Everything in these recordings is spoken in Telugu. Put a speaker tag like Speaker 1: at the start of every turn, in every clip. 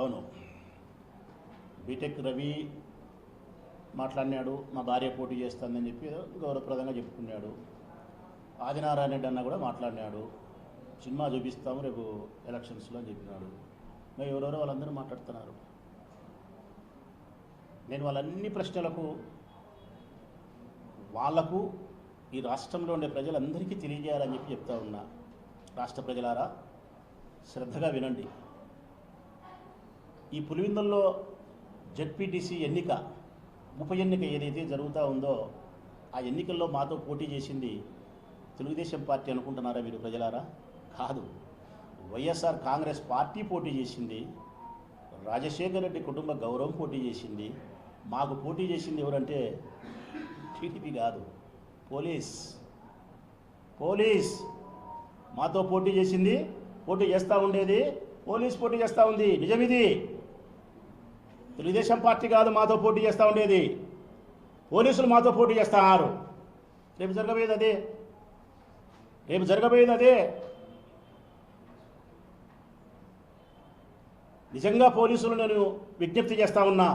Speaker 1: అవును. బీటెక్ రవి మాట్లాడినాడు మా భార్య పోటీ చేస్తుందని చెప్పి గౌరవప్రదంగా చెప్పుకున్నాడు. ఆదినారాయణ రెడ్డి అన్న కూడా మాట్లాడినాడు. సినిమా చూపిస్తాము రేపు ఎలక్షన్స్లో అని చెప్పినాడు. మేము ఎవరెవరో వాళ్ళందరూ మాట్లాడుతున్నారు. నేను వాళ్ళన్ని ప్రశ్నలకు వాళ్ళకు ఈ రాష్ట్రంలో ఉండే ప్రజలందరికీ తెలియజేయాలని చెప్పి చెప్తా ఉన్నా. రాష్ట్ర ప్రజలారా శ్రద్ధగా వినండి. ఈ పులివిందుల్లో జడ్పీటీసీ ఎన్నిక ఉప ఎన్నిక ఏదైతే జరుగుతూ ఉందో ఆ ఎన్నికల్లో మాతో పోటీ చేసింది తెలుగుదేశం పార్టీ అనుకుంటున్నారా మీరు ప్రజలారా? కాదు. వైఎస్ఆర్ కాంగ్రెస్ పార్టీ పోటీ చేసింది రాజశేఖర రెడ్డి కుటుంబ గౌరవం పోటీ చేసింది. మాకు పోటీ చేసింది ఎవరంటే టీడీపీ కాదు పోలీస్. పోలీస్! మాతో పోటీ చేసింది పోటీ చేస్తూ ఉండేది పోలీస్ పోటీ చేస్తూ ఉంది. నిజమిది? తెలుగుదేశం పార్టీ కాదు మాతో పోటీ చేస్తూ ఉండేది. పోలీసులు మాతో పోటీ చేస్తున్నారు రేపు జరగబోయేది అదే. రేపు జరగబోయేది అదే. నిజంగా పోలీసులు నేను విజ్ఞప్తి చేస్తా ఉన్నా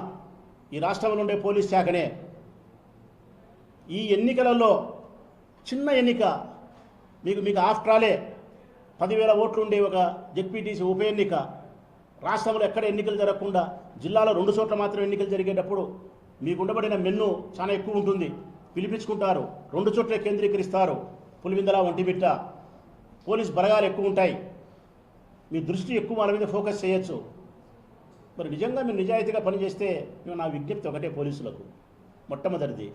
Speaker 1: ఈ రాష్ట్రంలో ఉండే పోలీస్ శాఖనే. ఈ ఎన్నికలలో చిన్న ఎన్నిక మీకు మీకు ఆఫ్టర్ ఆలే పదివేల ఓట్లు ఉండే ఒక జెడ్పీటీసీ ఉప ఎన్నిక. రాష్ట్రంలో ఎక్కడ ఎన్నికలు జరగకుండా జిల్లాలో రెండు చోట్ల మాత్రం ఎన్నికలు జరిగేటప్పుడు మీకు ఉండబడిన మెన్ను చాలా ఎక్కువ ఉంటుంది. పిలిపించుకుంటారు. రెండు చోట్ల కేంద్రీకరిస్తారు. పులివిందల ఒంటిబిట్ట పోలీస్ బలగాలు ఎక్కువ ఉంటాయి. మీ దృష్టి ఎక్కువ వాళ్ళ మీద ఫోకస్ చేయొచ్చు. మరి నిజంగా మీరు నిజాయితీగా పనిచేస్తే మేము నా విజ్ఞప్తి ఒకటే పోలీసులకు. మొట్టమొదటిది.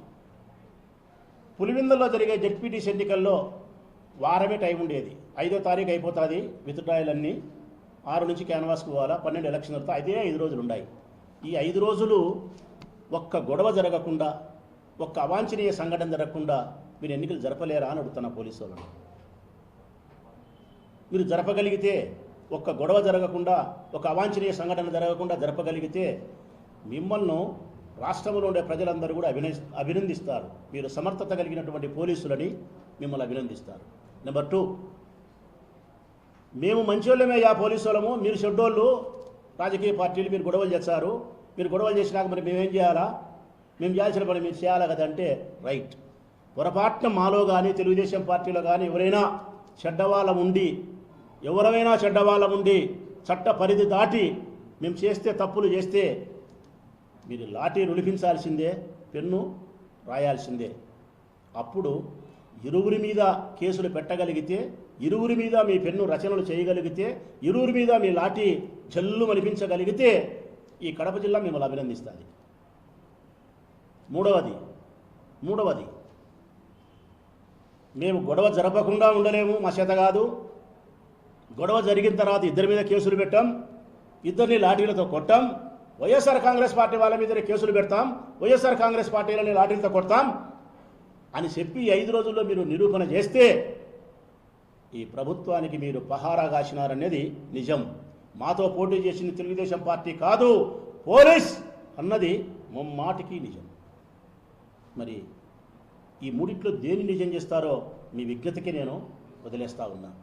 Speaker 1: పులివిందల్లో జరిగే జడ్పీటీసీ ఎన్నికల్లో వారమే టైం ఉండేది. ఐదో తారీఖు అయిపోతుంది. విత్డ్రాయలన్నీ. ఆరు నుంచి క్యాన్వాస్కి పోవాలా? పన్నెండు ఎలక్షన్ తర్వాత అదే ఐదు రోజులు ఉన్నాయి ఈ ఐదు రోజులు ఒక్క గొడవ జరగకుండా ఒక్క అవాంఛనీయ సంఘటన జరగకుండా మీరు ఎన్నికలు జరపలేరా అని అడుగుతున్నా పోలీసు వాళ్ళని. మీరు జరపగలిగితే ఒక్క గొడవ జరగకుండా ఒక అవాంఛనీయ సంఘటన జరగకుండా జరపగలిగితే మిమ్మల్ని రాష్ట్రంలో ఉండే ప్రజలందరూ కూడా అభిన అభినందిస్తారు. మీరు సమర్థత కలిగినటువంటి పోలీసులని మిమ్మల్ని అభినందిస్తారు. నెంబర్ టూ మేము మంచోళ్ళమే యా పోలీసు వాళ్ళము మీరు చెడ్డోళ్ళు రాజకీయ పార్టీలు మీరు గొడవలు చేస్తారు. మీరు గొడవలు చేసినాక మరి మేమేం చేయాలా? మేము చేయాల్సిన పని మీరు చేయాలా కదంటే రైట్. పొరపాటున మాలో కానీ తెలుగుదేశం పార్టీలో కానీ ఎవరైనా చెడ్డవాళ్ళం ఉండి ఎవరైనా చెడ్డవాళ్ళం ఉండి చట్ట పరిధి దాటి మేము చేస్తే తప్పులు చేస్తే మీరు లాఠీ నులిపించాల్సిందే పెన్ను రాయాల్సిందే. అప్పుడు ఇరువురి మీద కేసులు పెట్టగలిగితే ఇరువురి మీద మీ పెన్ను రచనలు చేయగలిగితే ఇరువురి మీద మీ లాఠీ జల్లు మనిపించగలిగితే ఈ కడప జిల్లా మిమ్మల్ని అభినందిస్తుంది. మూడవది మూడవది మేము గొడవ జరపకుండా ఉండలేము మా చేత కాదు. గొడవ జరిగిన తర్వాత ఇద్దరి మీద కేసులు పెట్టాం ఇద్దరిని లాఠీలతో కొట్టాం వైఎస్ఆర్ కాంగ్రెస్ పార్టీ వాళ్ళ మీదనే కేసులు పెడతాం వైఎస్ఆర్ కాంగ్రెస్ పార్టీలని లాఠీలతో కొడతాం అని చెప్పి ఐదు రోజుల్లో మీరు నిరూపణ చేస్తే ఈ ప్రభుత్వానికి మీరు పహారా కాసినారనేది నిజం. మాతో పోటీ చేసింది తెలుగుదేశం పార్టీ కాదు పోలీస్ అన్నది ముమ్మాటికి నిజం. మరి ఈ మూడిట్లో దేని నిజం చేస్తారో మీ విజ్ఞతకి నేను వదిలేస్తా ఉన్నాను